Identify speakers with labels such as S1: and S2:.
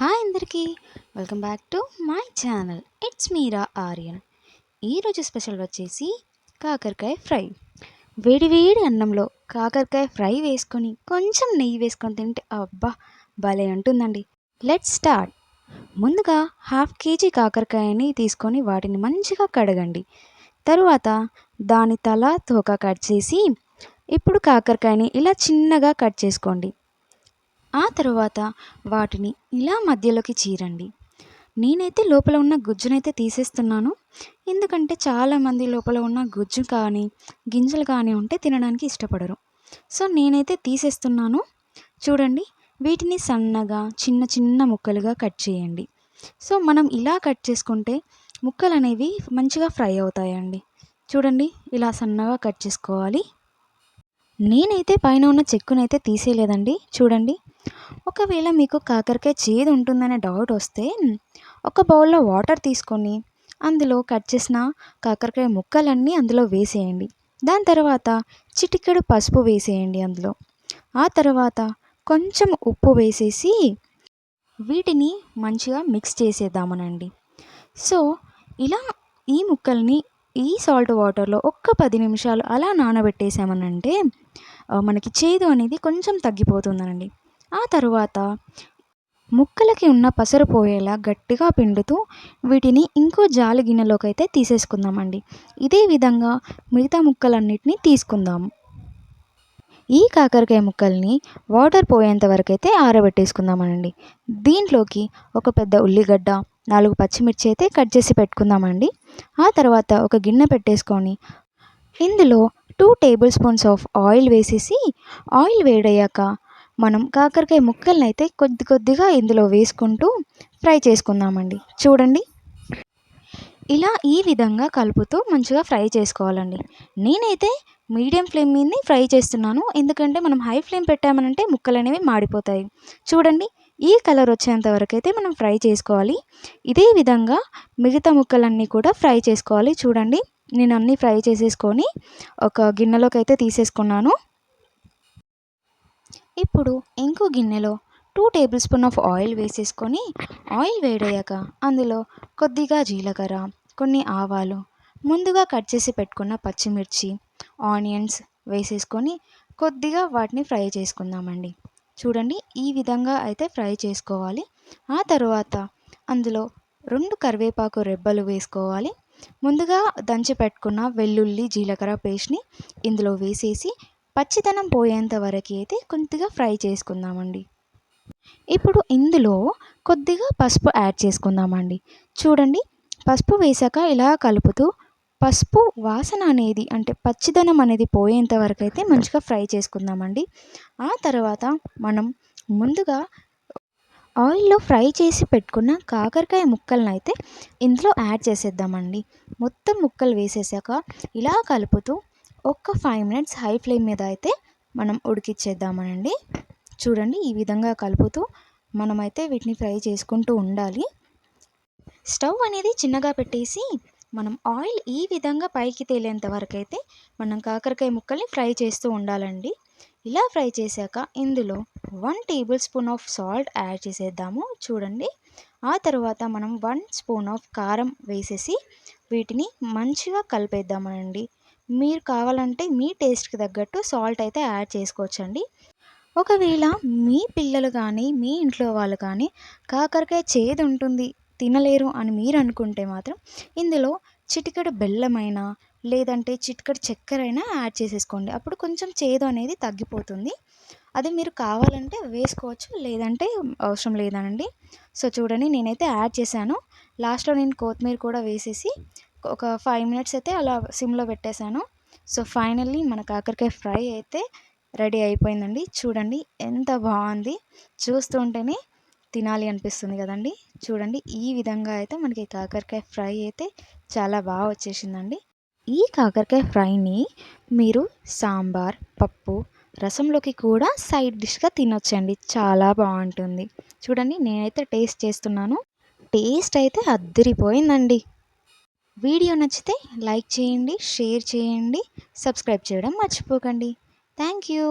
S1: Hi అందరికీ. Welcome back to my channel. It's Meera Aryan. ఈరోజు special వచ్చేసి కాకరకాయ ఫ్రై. వేడివేడి అన్నంలో కాకరకాయ ఫ్రై వేసుకొని కొంచెం నెయ్యి వేసుకొని తింటే అబ్బా భలే ఉంటుందండి. Let's start. ముందుగా హాఫ్ కేజీ కాకరకాయని తీసుకొని వాటిని మంచిగా కడగండి. తరువాత దాని తల తోక కట్ చేసి ఇప్పుడు కాకరకాయని ఇలా చిన్నగా కట్ చేసుకోండి. ఆ తర్వాత వాటిని ఇలా మధ్యలోకి చీరండి. నేనైతే లోపల ఉన్న గుజ్జునైతే తీసేస్తున్నాను. ఎందుకంటే చాలామంది లోపల ఉన్న గుజ్జు కానీ గింజలు కానీ ఉంటే తినడానికి ఇష్టపడరు. సో నేనైతే తీసేస్తున్నాను. చూడండి వీటిని సన్నగా చిన్న చిన్న ముక్కలుగా కట్ చేయండి. సో మనం ఇలా కట్ చేసుకుంటే ముక్కలు అనేవి మంచిగా ఫ్రై అవుతాయండి. చూడండి ఇలా సన్నగా కట్ చేసుకోవాలి. నేనైతే పైన ఉన్న చెక్కునైతే తీసేయలేదండి. చూడండి. ఒకవేళ మీకు కాకరకాయ చేదు ఉంటుందనే డౌట్ వస్తే ఒక బౌల్లో వాటర్ తీసుకొని అందులో కట్ చేసిన కాకరకాయ ముక్కలన్నీ అందులో వేసేయండి. దాని తర్వాత చిటికెడు పసుపు వేసేయండి అందులో. ఆ తర్వాత కొంచెం ఉప్పు వేసేసి వీటిని మంచిగా మిక్స్ చేసేద్దామనండి. సో ఇలా ఈ ముక్కల్ని ఈ సాల్ట్ వాటర్లో ఒక్క పది నిమిషాలు అలా నానబెట్టేసామనంటే మనకి చేదు అనేది కొంచెం తగ్గిపోతుందండి ఆ తరువాత ముక్కలకి ఉన్న పసరు పోయేలా గట్టిగా పిండుతూ వీటిని ఇంకో జాలి గిన్నెలోకి అయితే తీసేసుకుందామండి. ఇదే విధంగా మిగతా ముక్కలన్నిటినీ తీసుకుందాము ఈ కాకరకాయ ముక్కల్ని వాటర్ పోయేంత వరకు అయితే ఆరబెట్టేసుకుందామనండి. దీంట్లోకి ఒక పెద్ద ఉల్లిగడ్డ నాలుగు పచ్చిమిర్చి అయితే కట్ చేసి పెట్టుకుందామండి. ఆ తర్వాత ఒక గిన్నె పెట్టేసుకొని ఇందులో two tablespoons of oil వేసేసి ఆయిల్ వేడయ్యాక మనం కాకరకాయ ముక్కల్ని అయితే కొద్ది కొద్దిగా ఇందులో వేసుకుంటూ ఫ్రై చేసుకుందామండి. చూడండి. ఇలా ఈ విధంగా కలుపుతూ మంచిగా ఫ్రై చేసుకోవాలండి. నేనైతే మీడియం ఫ్లేమ్ మీద ఫ్రై చేస్తున్నాను. ఎందుకంటే మనం హై ఫ్లేమ్ పెట్టామనంటే ముక్కలు అనేవి మాడిపోతాయి. చూడండి. ఈ కలర్ వచ్చేంత వరకు అయితే మనం ఫ్రై చేసుకోవాలి. ఇదే విధంగా మిగతా ముక్కలన్నీ కూడా ఫ్రై చేసుకోవాలి. చూడండి నేను అన్నీ ఫ్రై చేసేసుకొని ఒక గిన్నెలోకి అయితే తీసేసుకున్నాను. ఇప్పుడు ఇంకో గిన్నెలో two tablespoon of oil వేసేసుకొని ఆయిల్ వేడయ్యాక అందులో కొద్దిగా జీలకర్ర కొన్ని ఆవాలు ముందుగా కట్ చేసి పెట్టుకున్న పచ్చిమిర్చి ఆనియన్స్ వేసేసుకొని కొద్దిగా వాటిని ఫ్రై చేసుకుందామండి. చూడండి ఈ విధంగా అయితే ఫ్రై చేసుకోవాలి. ఆ తర్వాత అందులో రెండు కరివేపాకు రెబ్బలు వేసుకోవాలి. ముందుగా దంచి పెట్టుకున్న వెల్లుల్లి జీలకర్ర పేస్ట్ని ఇందులో వేసేసి పచ్చిదనం పోయేంత వరకు అయితే కొద్దిగా ఫ్రై చేసుకుందామండి. ఇప్పుడు ఇందులో కొద్దిగా పసుపు యాడ్ చేసుకుందామండి. చూడండి పసుపు వేసాక ఇలా కలుపుతూ పసుపు వాసన అనేది అంటే పచ్చిదనం అనేది పోయేంత వరకు అయితే మంచిగా ఫ్రై చేసుకుందామండి. ఆ తర్వాత మనం ముందుగా ఆయిల్లో ఫ్రై చేసి పెట్టుకున్న కాకరకాయ ముక్కలను అయితే ఇందులో యాడ్ చేసేద్దామండి. మొత్తం ముక్కలు వేసేసాక ఇలా కలుపుతూ ఒక్క ఫైవ్ మినిట్స్ హై ఫ్లేమ్ మీద అయితే మనం ఉడికిచ్చేద్దామనండి. చూడండి ఈ విధంగా కలుపుతూ మనమైతే వీటిని ఫ్రై చేసుకుంటూ ఉండాలి. స్టవ్ అనేది చిన్నగా పెట్టేసి మనం ఆయిల్ ఈ విధంగా పైకి తేలేంత వరకు అయితే మనం కాకరకాయ ముక్కల్ని ఫ్రై చేస్తూ ఉండాలండి. ఇలా ఫ్రై చేశాక ఇందులో one tablespoon of salt add చేసేద్దాము. చూడండి. ఆ తర్వాత మనం వన్ స్పూన్ ఆఫ్ కారం వేసేసి వీటిని మంచిగా కలిపేద్దామనండి. మీరు కావాలంటే మీ టేస్ట్కి తగ్గట్టు సాల్ట్ అయితే యాడ్ చేసుకోవచ్చండి. ఒకవేళ మీ పిల్లలు కానీ మీ ఇంట్లో వాళ్ళు కానీ కాకరకాయ చేదు ఉంటుంది తినలేరు అని మీరు అనుకుంటే మాత్రం ఇందులో చిటికెడు బెల్లమైనా లేదంటే చిటికెడు చక్కెర అయినా యాడ్ చేసేసుకోండి. అప్పుడు కొంచెం చేదు అనేది తగ్గిపోతుంది. అది మీరు కావాలంటే వేసుకోవచ్చు లేదంటే అవసరం లేదనండి సో చూడండి నేనైతే యాడ్ చేశాను. లాస్ట్లో నేను కొత్తిమీర కూడా వేసేసి ఒక ఫైవ్ మినిట్స్ అయితే అలా సిమ్లో పెట్టేశాను. సో ఫైనల్లీ మన కాకరకాయ ఫ్రై అయితే రెడీ అయిపోయిందండి. చూడండి ఎంత బాగుంది. చూస్తుంటేనే తినాలి అనిపిస్తుంది కదండి. చూడండి ఈ విధంగా అయితే మనకి కాకరకాయ ఫ్రై అయితే చాలా బాగా వచ్చేసిందండి. ఈ కాకరకాయ ఫ్రైని మీరు సాంబార్ పప్పు రసంలోకి కూడా సైడ్ డిష్గా తినొచ్చండి. చాలా బాగుంటుంది. చూడండి నేనైతే టేస్ట్ చేస్తున్నాను. టేస్ట్ అయితే అద్దరిపోయిందండి. వీడియో నచ్చితే లైక్ చేయండి షేర్ చేయండి సబ్స్క్రైబ్ చేయడం మర్చిపోకండి. Thank you.